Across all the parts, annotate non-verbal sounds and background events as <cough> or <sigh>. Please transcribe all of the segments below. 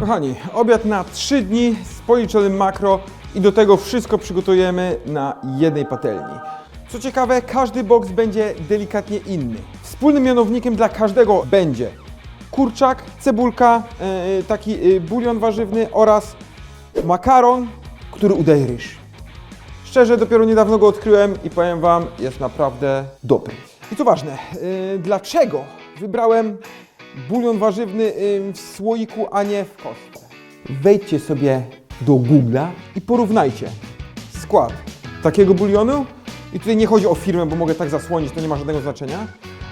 Kochani, obiad na 3 dni z policzonym makro i do tego wszystko przygotujemy na jednej patelni. Co ciekawe, każdy boks będzie delikatnie inny. Wspólnym mianownikiem dla każdego będzie kurczak, cebulka, e, taki e, bulion warzywny oraz makaron, który udaje ryż. Szczerze, dopiero niedawno go odkryłem i powiem Wam, jest naprawdę dobry. I co ważne, dlaczego wybrałem bulion warzywny yy, w słoiku, a nie w kostce? Wejdźcie sobie do Google'a i porównajcie skład takiego bulionu i tutaj nie chodzi o firmę, bo mogę tak zasłonić, to nie ma żadnego znaczenia,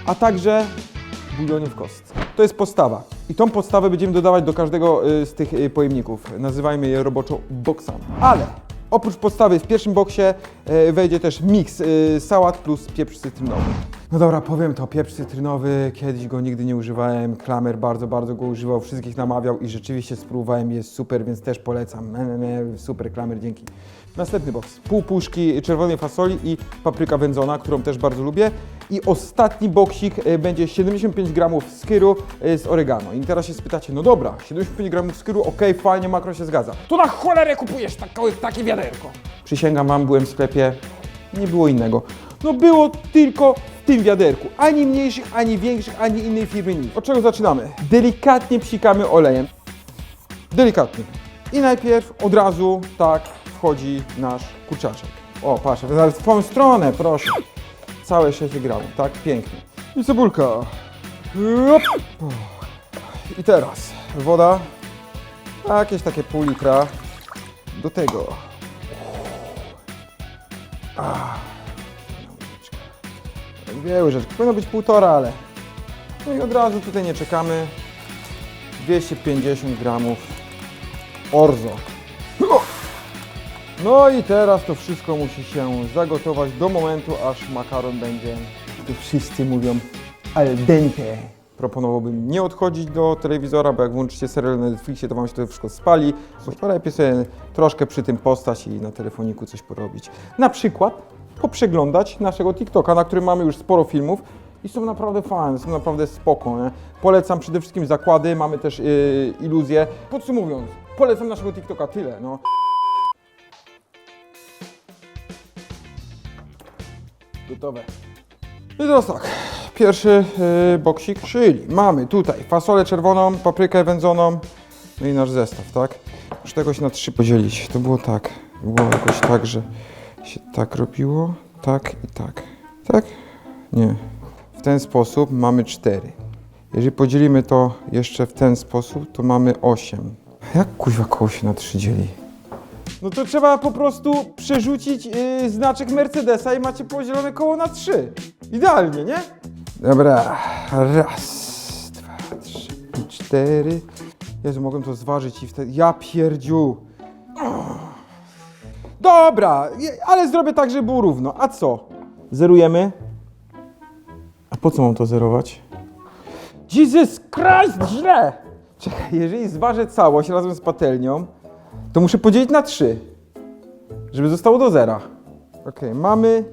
a także bulionu w kostce. To jest podstawa. I tą podstawę będziemy dodawać do każdego y, z tych y, pojemników. Nazywajmy je roboczo boksami. Ale oprócz podstawy w pierwszym boksie y, wejdzie też miks y, sałat plus pieprz cytrynowy. No dobra, powiem to, pieprz cytrynowy, kiedyś go nigdy nie używałem, Klamer bardzo, bardzo go używał, wszystkich namawiał i rzeczywiście spróbowałem, jest super, więc też polecam. Me, me, me, super Klamer, dzięki. Następny boks, pół puszki czerwonej fasoli i papryka wędzona, którą też bardzo lubię. I ostatni boksik e, będzie 75 gramów skyru e, z oregano. I teraz się spytacie, no dobra, 75 gramów skyru, okej, fajnie, makro się zgadza. To na cholerę kupujesz tako, takie wiaderko? Przysięgam wam, byłem w sklepie, nie było innego. No było tylko w tym wiaderku. Ani mniejszych, ani większych, ani innej firmy nic. Od czego zaczynamy? Delikatnie psikamy olejem. Delikatnie. I najpierw od razu tak wchodzi nasz kurczaczek. O, patrz, w tą stronę, proszę. Całe 6 gramów, tak? Pięknie. I cebulka. I teraz woda. Jakieś takie pół litra. Do tego. Ah. Dwie łyżeczki. Powinno być półtora, ale... No i od razu tutaj nie czekamy. 250 gramów orzo. No i teraz to wszystko musi się zagotować do momentu, aż makaron będzie, tu wszyscy mówią, al dente. Proponowałbym nie odchodzić do telewizora, bo jak włączycie serial na Netflixie, to wam się to wszystko spali. To lepiej sobie troszkę przy tym postać i na telefoniku coś porobić. Na przykład poprzeglądać naszego TikToka, na którym mamy już sporo filmów i są naprawdę fajne, są naprawdę spoko. Nie? Polecam przede wszystkim zakłady, mamy też yy, iluzje. Podsumowując, polecam naszego TikToka tyle. No. Gotowe. I teraz tak, pierwszy yy, boksik, czyli mamy tutaj fasolę czerwoną, paprykę wędzoną, no i nasz zestaw, tak? Muszę tego się na trzy podzielić. To było tak, było jakoś tak, że się tak robiło, tak i tak. Tak? Nie. W ten sposób mamy cztery. Jeżeli podzielimy to jeszcze w ten sposób, to mamy osiem. Jak kuźwa koło się na trzy dzieli? No to trzeba po prostu przerzucić yy, znaczek Mercedesa i macie podzielone koło na trzy. Idealnie, nie? Dobra, raz, dwa, trzy cztery. Jezu, mogłem to zważyć i wtedy... Ja pierdziu! Dobra, ale zrobię tak, żeby było równo. A co? Zerujemy. A po co mam to zerować? Jesus Christ, źle! Czekaj, jeżeli zważę całość razem z patelnią, to muszę podzielić na 3, żeby zostało do zera. Okej, mamy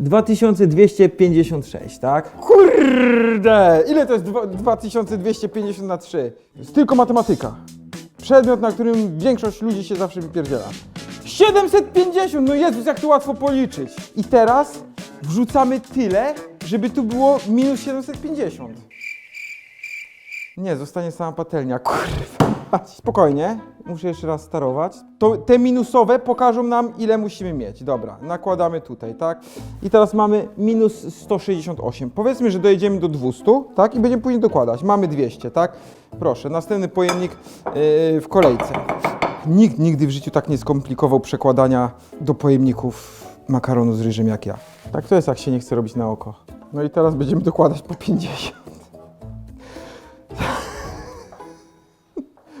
2256, tak? Kurde! Ile to jest dwa- 2250 na 3? To jest tylko matematyka. Przedmiot, na którym większość ludzi się zawsze wypierdziela. 750! No Jezus, jak to łatwo policzyć. I teraz wrzucamy tyle, żeby tu było minus 750. Nie, zostanie sama patelnia, kurwa. Spokojnie, muszę jeszcze raz starować. To te minusowe pokażą nam, ile musimy mieć. Dobra, nakładamy tutaj, tak? I teraz mamy minus 168. Powiedzmy, że dojedziemy do 200, tak? I będziemy później dokładać. Mamy 200, tak? Proszę, następny pojemnik yy, w kolejce. Nikt nigdy w życiu tak nie skomplikował przekładania do pojemników makaronu z ryżem jak ja. Tak to jest, jak się nie chce robić na oko. No i teraz będziemy dokładać po 50.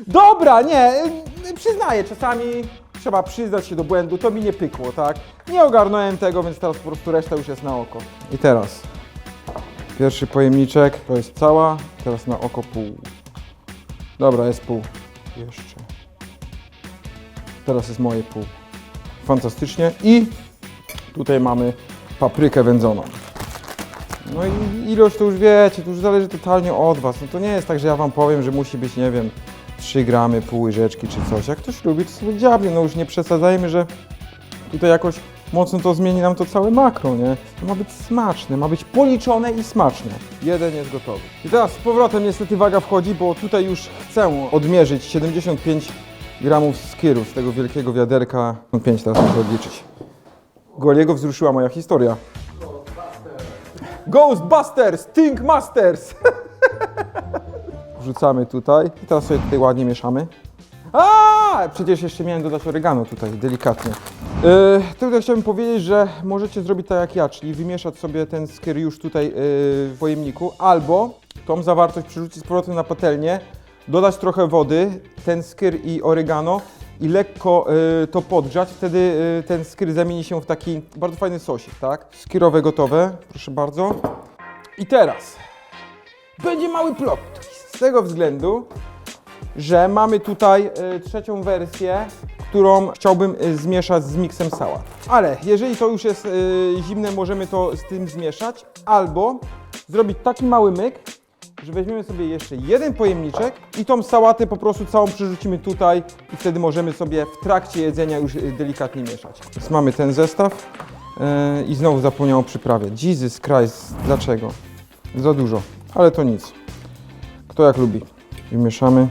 Dobra, nie, y, przyznaję, czasami trzeba przyznać się do błędu, to mi nie pykło, tak? Nie ogarnąłem tego, więc teraz po prostu reszta już jest na oko. I teraz pierwszy pojemniczek, to jest cała, teraz na oko pół. Dobra, jest pół. Jeszcze. Teraz jest moje pół. Fantastycznie. I tutaj mamy paprykę wędzoną. No i ilość to już wiecie, to już zależy totalnie od Was. No to nie jest tak, że ja Wam powiem, że musi być, nie wiem, 3 gramy, pół łyżeczki czy coś. Jak ktoś lubi, to sobie dziabnie. No już nie przesadzajmy, że tutaj jakoś mocno to zmieni nam to całe makro, nie? To ma być smaczne, ma być policzone i smaczne. Jeden jest gotowy. I teraz z powrotem niestety waga wchodzi, bo tutaj już chcę odmierzyć 75 gramów skiru z tego wielkiego wiaderka. 5 teraz muszę odliczyć. Goliego wzruszyła moja historia. Ghostbusters! Think Masters! <laughs> Wrzucamy tutaj i teraz sobie tutaj ładnie mieszamy. A, przecież jeszcze miałem dodać oregano tutaj, delikatnie. Yy, tutaj chciałbym powiedzieć, że możecie zrobić tak jak ja, czyli wymieszać sobie ten skyr już tutaj yy, w pojemniku, albo tą zawartość przerzucić z powrotem na patelnię, dodać trochę wody, ten skyr i oregano i lekko yy, to podgrzać, wtedy yy, ten skyr zamieni się w taki bardzo fajny sosik, tak? Skirowe gotowe, proszę bardzo. I teraz będzie mały plot twist, z tego względu, że mamy tutaj y, trzecią wersję, którą chciałbym y, zmieszać z miksem sałat. Ale jeżeli to już jest y, zimne, możemy to z tym zmieszać, albo zrobić taki mały myk, że weźmiemy sobie jeszcze jeden pojemniczek i tą sałatę po prostu całą przerzucimy tutaj i wtedy możemy sobie w trakcie jedzenia już delikatnie mieszać. Więc mamy ten zestaw i znowu zapomniałem o przyprawie. Jesus Christ, dlaczego? Za dużo, ale to nic. Kto jak lubi. Wymieszamy.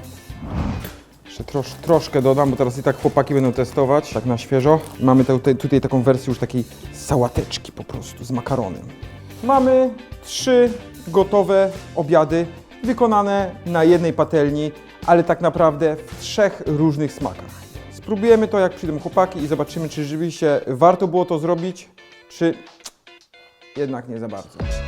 Jeszcze trosz, troszkę dodam, bo teraz i tak chłopaki będą testować, tak na świeżo. Mamy tutaj, tutaj taką wersję już takiej sałateczki po prostu z makaronem. Mamy trzy gotowe obiady wykonane na jednej patelni, ale tak naprawdę w trzech różnych smakach. Spróbujemy to jak przyjdą chłopaki i zobaczymy, czy rzeczywiście warto było to zrobić, czy jednak nie za bardzo.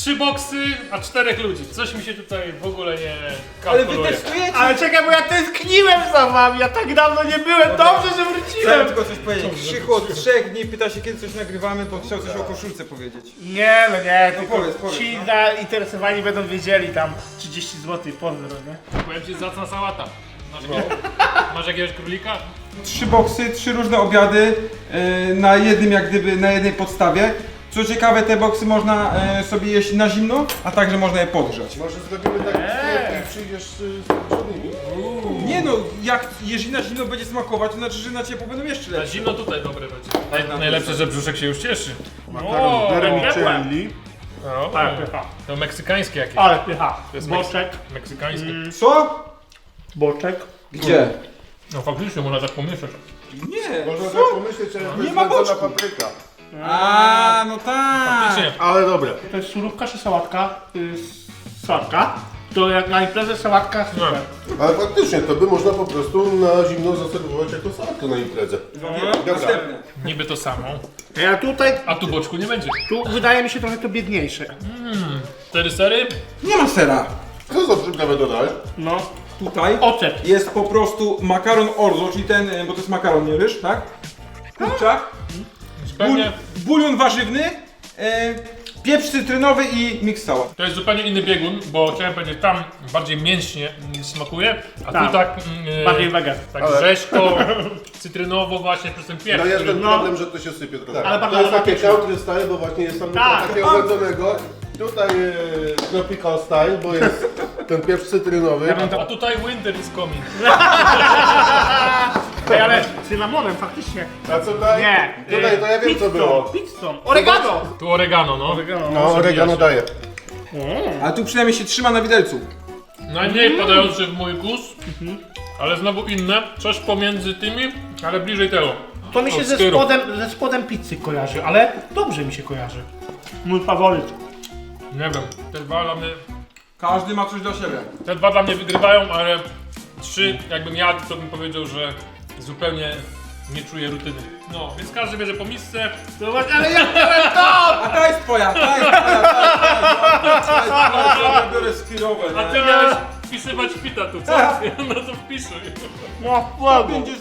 Trzy boksy, a czterech ludzi. Coś mi się tutaj w ogóle nie kalkuluje. testujecie! Ale czekaj, bo ja tęskniłem za wami, ja tak dawno nie byłem, dobrze, że Chciałem wróciłem. tylko coś powiedzieć. Krzychu od trzech dni pyta się, kiedy coś nagrywamy, bo chciał coś o koszulce powiedzieć. Nie, no nie, tylko powiedz, powiedz, ci no. zainteresowani będą wiedzieli tam 30 zł, pozdro, nie? Powiem ci, zacna sałata. Masz, No. jakiegoś, masz jakiegoś królika? Trzy boksy, trzy różne obiady e, na jednym, jak gdyby na jednej podstawie. Co ciekawe, te boksy można e, sobie jeść na zimno, a także można je podgrzać. Może zrobimy tak Eee. i przyjdziesz y, z poprzednimi? Nie no, jak jeżeli na zimno będzie smakować, to znaczy, że na ciepło będą jeszcze Na lepsze. zimno tutaj dobre będzie. Naj, najlepsze, że brzuszek się już cieszy. Makaron O, vermicelli. O, Ale pycha, to meksykańskie jakieś. ale pycha. To jest Boczek, Meksykańskie. Co? boczek. Gdzie? No faktycznie, można tak pomieszać. Nie. Można tak pomyśleć, że to Nie jest ma wędzona boczku. papryka. A, no tak. Faktycznie. Ale dobre. To jest surówka czy sałatka? Y, sałatka. To jak na imprezę sałatka, super. Ale faktycznie, to by można po prostu na zimno zaserwować jako sałatkę na imprezę. Następne. Niby to samo. Ja tutaj, A tu boczku nie będzie. tu wydaje mi się trochę to biedniejsze. Cztery sery? Nie ma sera. Co za przyprawę dodać? No, Tutaj ocet. jest po prostu makaron orzo, czyli ten, e, bo to jest makaron, nie ryż, tak? Kurczak. Zupełnie, bulion warzywny, e, pieprz cytrynowy i miks to jest zupełnie inny biegun, bo chciałem powiedzieć, tam bardziej mięśnie mm, smakuje, a Tak. tu tak, mm, Bardziej wege. tak Ale- rzeźko, <laughs> cytrynowo właśnie przez ten pieprz. No jest który- ten No. problem, że to się sypie trochę. Ale bardzo to jest takie country style, bo właśnie jest tam Tak. takiego wędzonego. Tutaj e, tropical style, bo jest ten pieprz cytrynowy. A tutaj winter is coming. <laughs> Ej, ale z cynamonem faktycznie. A co tutaj? Nie. Tutaj to ja wiem co było. Pizzą. Oregano. Tu oregano, no. No, oregano daje. Ale tu przynajmniej się trzyma na widelcu. Najmniej padający w mój gust, ale znowu inne. Coś pomiędzy tymi, ale bliżej tego. To mi się ze spodem, ze spodem pizzy kojarzy, ale dobrze mi się kojarzy. Mój faworyt. Nie wiem, te dwa dla mnie, Każdy ma coś dla siebie. te dwa dla mnie wygrywają, ale trzy, jakbym jadł, to bym powiedział, że zupełnie nie czuję rutyny. No, więc każdy bierze po misce. Zobacz, ale ja A ta jest twoja, ta jest twoja, ta jest twoja. Ja biorę skirowe, A ty miałeś wpisywać pita tu, co? <laughs> No to wpisuj. No, słabo. Będziesz...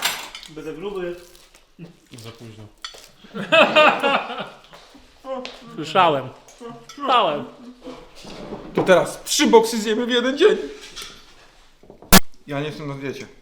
Będę gruby. Za późno. Słyszałem. Słyszałem. To teraz trzy boksy zjemy w jeden dzień. Ja nie jestem na diecie.